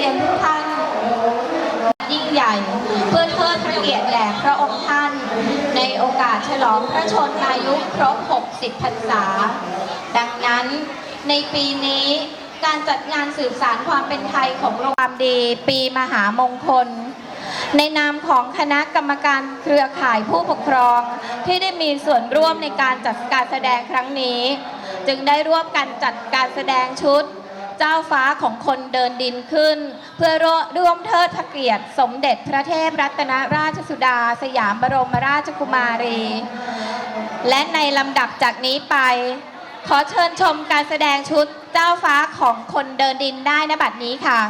รียนทุกท่านยิ่งใหญ่ เพื่อเทิดพระเกียรติแด่พระองค์ท่าน ในโอกาสฉลองพระชนมายุครบ 60 พรรษา ดังนั้นในปีนี้การจัดงานสืบสารความเป็นไทยของโรงความดีปีมหามงคล ในนามของคณะกรรมการเครือข่ายผู้ปกครองที่ได้มีส่วนร่วมในการจัดการแสดงครั้งนี้ จึงได้ร่วมกันจัดการแสดงชุด เจ้าฟ้าของคนเดินดินขึ้น เพื่อร่วมเทิดพระเกียรติ สมเด็จพระเทพรัตนราชสุดา สยามบรมราชกุมารี และในลำดับจากนี้ไป ขอเชิญชมการแสดงชุดเจ้าฟ้าของคนเดินดินได้ณบัดนี้ค่ะ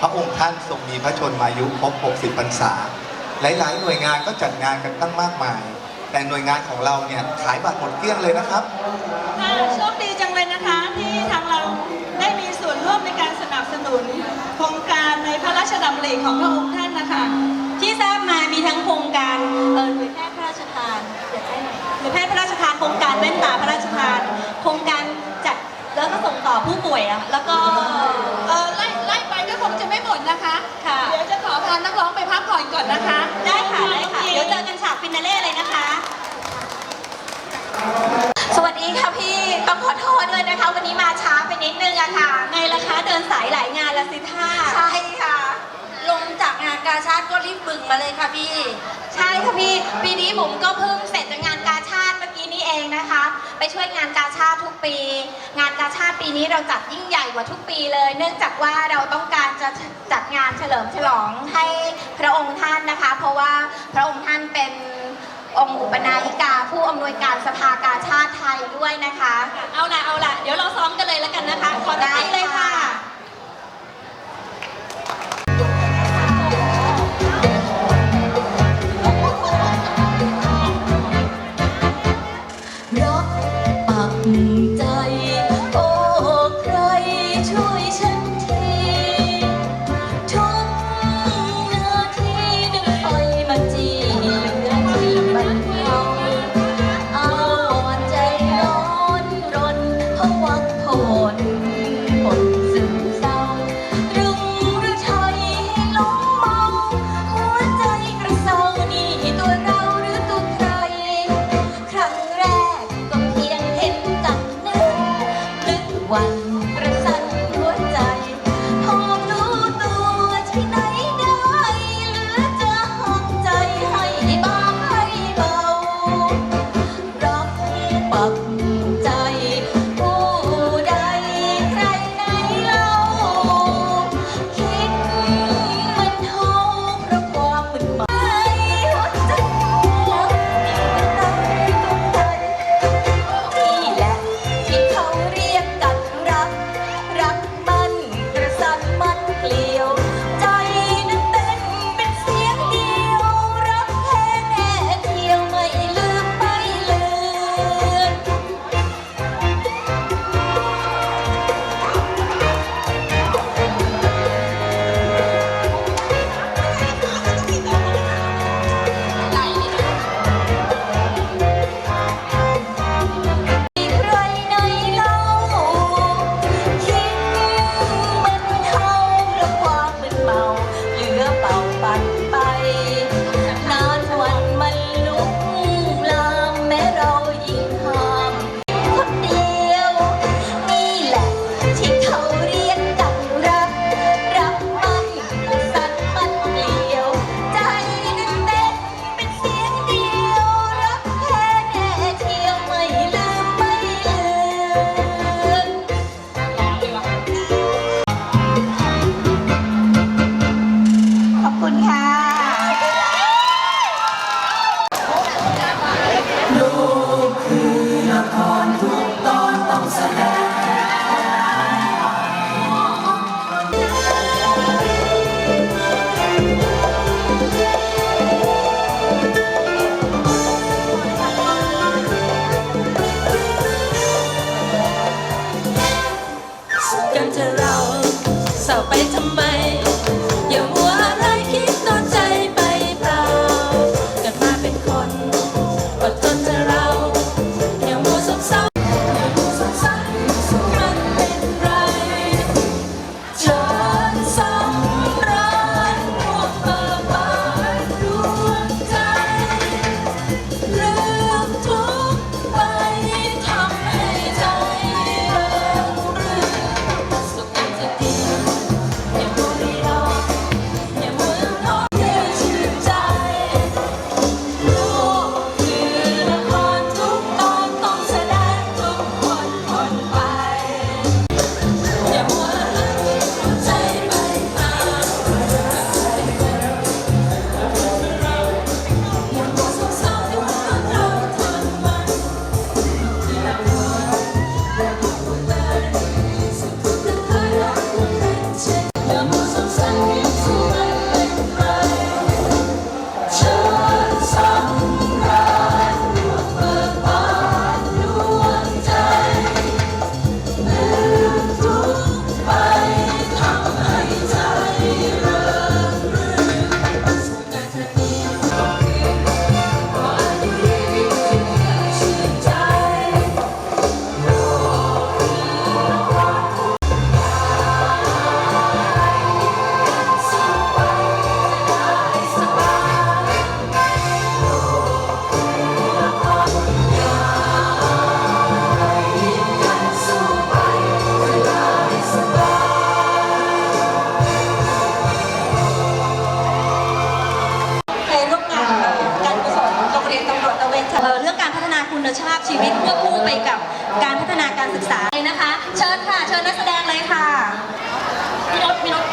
พระองค์ท่านทรงมีพระชนมายุครบ 60 พรรษา หลาย ๆ หน่วยงานก็จัดงานกันตั้งมากมาย แต่หน่วยงานของเราเนี่ยขายบัตรหมดเกลี้ยงเลยนะครับ ค่ะโชคดีจังเลยนะคะที่ทางเราได้มีส่วนร่วมในการสนับสนุน โครงการในพระราชดำริของพระองค์ท่านนะคะ ที่ทราบมามีทั้งโครงการเอ่อหน่วยแพทย์พระราชทานเดี๋ยวให้หน่อยหน่วยแพทย์พระราชทานโครงการแว่นตาพระราชทาน โครงการจัดแล้วก็ส่งต่อผู้ป่วยอะแล้วก็ ไม่หมดนะคะ ค่ะ เดี๋ยวจะขอพานักร้องไปพักผ่อนก่อนนะคะ ได้ค่ะได้ค่ะ เดี๋ยวเจอกันฉากฟินาเล่เลยนะคะ สวัสดีค่ะพี่ ต้องขอโทษด้วยนะคะ วันนี้มาช้าไปนิดนึงอะค่ะ ไงล่ะคะ เดินสายหลายงานละสิท่า ใช่ค่ะ ลงจากงานกาชาติก็รีบบึงมาเลยค่ะพี่ ใช่ค่ะพี่ ปีนี้ผมก็เพิ่งเสร็จจากงานกาชาติเมื่อกี้นี้เองนะคะ ไปช่วยงานกาชาติทุกปี งานกาชาติปีนี้เราจัดยิ่งใหญ่กว่าทุกปีเลย เนื่องจากว่าเราต้องการจะจัดงานเฉลิมฉลองให้พระองค์ท่านนะคะ เพราะว่าพระองค์ท่านเป็นองค์อุปนายิกาผู้อำนวยการสภากาชาติไทยด้วยนะคะ เอาละเอาละเดี๋ยวเราซ้อมกันเลยแล้วกันนะคะขอได้ได้เลยค่ะ คุณภาพชีวิตควบคู่ไปกับการพัฒนาการศึกษาเลยนะคะ เชิญค่ะ เชิญนักแสดงเลยค่ะ พี่รถพี่รถ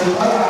Obrigado.